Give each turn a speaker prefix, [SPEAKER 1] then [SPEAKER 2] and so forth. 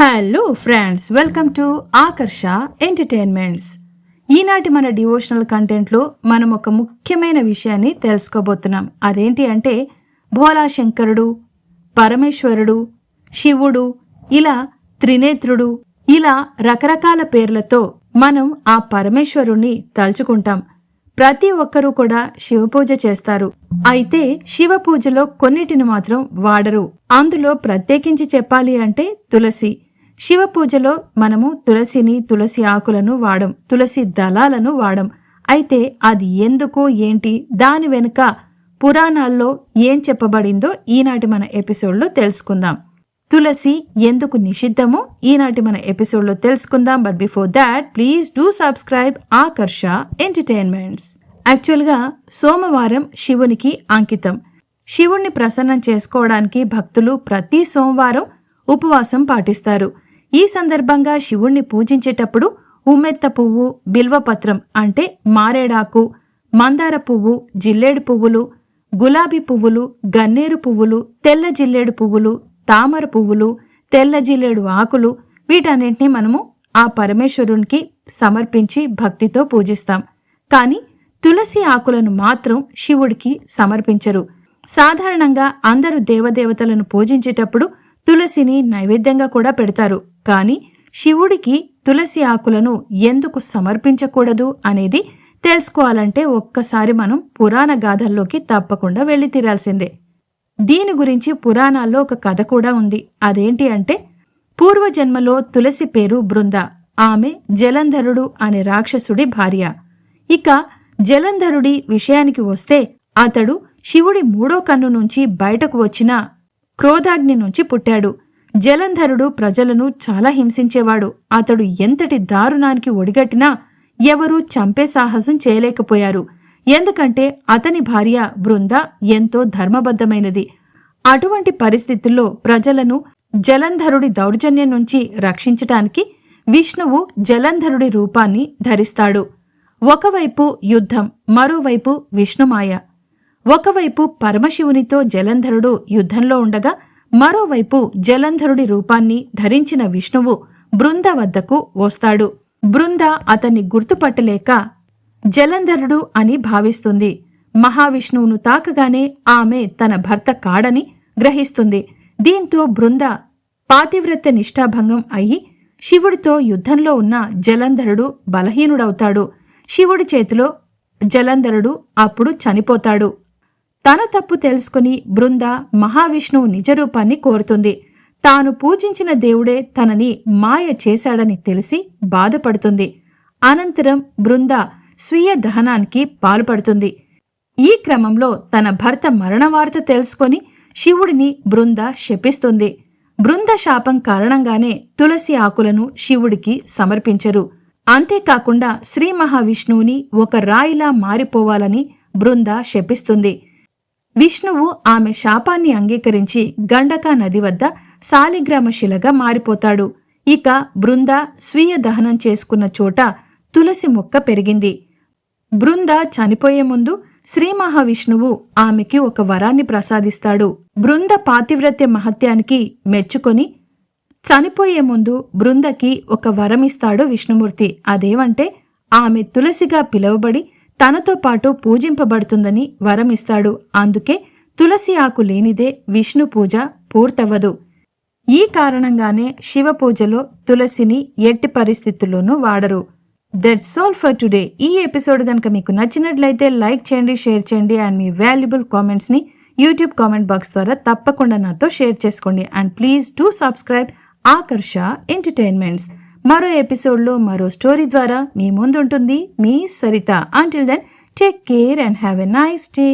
[SPEAKER 1] Hello friends welcome to Akarsha entertainments ఈనాటి మన devotional కంటెంట్లో మనం ఒక ముఖ్యమైన విషయాన్ని తెలుసుకోబోతున్నాం. అదేంటి అంటే భోలా శంకరుడు పరమేశ్వరుడు శివుడు ఇలా త్రినేత్రుడు ఇలా రకరకాల పేర్లతో మనం ఆ పరమేశ్వరుణ్ణి తలుచుకుంటాం. ప్రతి ఒక్కరూ కూడా శివపూజ చేస్తారు. అయితే శివ పూజలో కొన్నిటిని మాత్రం వాడరు. అందులో ప్రత్యేకించి చెప్పాలి అంటే తులసి. శివ పూజలో మనము తులసిని తులసి ఆకులను వాడం తులసి దళాలను వాడం. అయితే అది ఎందుకు ఏంటి? దాని వెనుక పురాణాల్లో ఏం చెప్పబడిందో ఈనాటి మన ఎపిసోడ్లో తెలుసుకుందాం. తులసి ఎందుకు నిషిద్ధమో? ఈనాటి మన ఎపిసోడ్లో తెలుసుకుందాం. But before that please do subscribe Akarsha entertainments యాక్చువల్గా సోమవారం శివునికి అంకితం. శివుణ్ణి ప్రసన్నం చేసుకోవడానికి భక్తులు ప్రతి సోమవారం ఉపవాసం పాటిస్తారు. ఈ సందర్భంగా శివుణ్ణి పూజించేటప్పుడు ఉమ్మెత్త పువ్వు బిల్వపత్రం అంటే మారేడాకు మందార పువ్వు జిల్లేడు పువ్వులు గులాబీ పువ్వులు గన్నేరు పువ్వులు తెల్ల జిల్లేడు పువ్వులు తామర పువ్వులు తెల్ల జిల్లేడు ఆకులు వీటన్నింటినీ మనము ఆ పరమేశ్వరునికి సమర్పించి భక్తితో పూజిస్తాం. కానీ తులసి ఆకులను మాత్రం శివుడికి సమర్పించరు. సాధారణంగా అందరూ దేవదేవతలను పూజించేటప్పుడు తులసిని నైవేద్యంగా కూడా పెడతారు. కానీ శివుడికి తులసి ఆకులను ఎందుకు సమర్పించకూడదు అనేది తెలుసుకోవాలంటే ఒక్కసారి మనం పురాణ గాథల్లోకి తప్పకుండా వెళ్ళి తీరాల్సిందే. దీని గురించి పురాణాల్లో ఒక కథ కూడా ఉంది. అదేంటి అంటే పూర్వజన్మలో తులసి పేరు బృంద ఆమె జలంధరుడు అనే రాక్షసుడి భార్య. ఇక జలంధరుడి విషయానికి వస్తే అతడు శివుడి మూడో కన్ను నుంచి బయటకు వచ్చిన క్రోధాగ్ని నుంచి పుట్టాడు. జలంధరుడు ప్రజలను చాలా హింసించేవాడు. అతడు ఎంతటి దారుణానికి ఒడిగట్టినా ఎవరూ చంపే సాహసం చేయలేకపోయారు. ఎందుకంటే అతని భార్య బృంద ఎంతో ధర్మబద్ధమైనది. అటువంటి పరిస్థితుల్లో ప్రజలను జలంధరుడి దౌర్జన్యం నుంచి రక్షించటానికి విష్ణువు జలంధరుడి రూపాన్ని ధరిస్తాడు. ఒకవైపు యుద్ధం మరోవైపు విష్ణుమాయ. ఒకవైపు పరమశివునితో జలంధరుడు యుద్ధంలో ఉండగా మరోవైపు జలంధరుడి రూపాన్ని ధరించిన విష్ణువు బృంద వద్దకు వస్తాడు. బృంద అతన్ని గుర్తుపట్టలేక జలంధరుడు అని భావిస్తుంది. మహావిష్ణువును తాకగానే ఆమె తన భర్త కాడని గ్రహిస్తుంది. దీంతో బృంద పాతివ్రత్య నిష్ఠాభంగం అయి శివుడితో యుద్ధంలో ఉన్న జలంధరుడు బలహీనుడవుతాడు. శివుడి చేతిలో జలంధరుడు అప్పుడు చనిపోతాడు. తన తప్పు తెలుసుకుని బృంద మహావిష్ణువు నిజరూపాన్ని కోరుతుంది. తాను పూజించిన దేవుడే తనని మాయ చేశాడని తెలిసి బాధపడుతుంది. అనంతరం బృంద స్వీయ దహనానికి పాల్పడుతుంది. ఈ క్రమంలో తన భర్త మరణవార్త తెలుసుకొని శివుడిని బృంద శపిస్తుంది. బృంద శాపం కారణంగానే తులసి ఆకులను శివుడికి సమర్పించరు. అంతేకాకుండా శ్రీ మహావిష్ణువుని ఒక రాయిలా మారిపోవాలని బృంద శపిస్తుంది. విష్ణువు ఆమె శాపాన్ని అంగీకరించి గండకా నది వద్ద శాలిగ్రామ శిలగా మారిపోతాడు. ఇక బృంద స్వీయ దహనం చేసుకున్న చోట తులసి మొక్క పెరిగింది. బృంద చనిపోయే ముందు శ్రీ మహావిష్ణువు ఆమెకి ఒక వరాన్ని ప్రసాదిస్తాడు. బృంద పాతివ్రత్య మహత్యానికి మెచ్చుకొని చనిపోయే ముందు బృందకి ఒక వరమిస్తాడు విష్ణుమూర్తి. అదేమంటే ఆమె తులసిగా పిలువబడి తనతో పాటు పూజింపబడుతుందని వరమిస్తాడు. అందుకే తులసి ఆకు లేనిదే విష్ణు పూజ పూర్తవ్వదు. ఈ కారణంగానే శివ పూజలో తులసిని ఎట్టి పరిస్థితుల్లోనూ వాడరు. దట్స్ ఆల్ ఫర్ టుడే ఈ ఎపిసోడ్ కనుక మీకు నచ్చినట్లయితే లైక్ చేయండి షేర్ చేయండి అండ్ మీ వాల్యుబుల్ కామెంట్స్ని యూట్యూబ్ కామెంట్ బాక్స్ ద్వారా తప్పకుండా నాతో షేర్ చేసుకోండి. And please do subscribe Akarsha entertainments. మరో ఎపిసోడ్లో మరో స్టోరీ ద్వారా మీ ముందుంటుంది మీ Saritha. Until then take care and have a nice day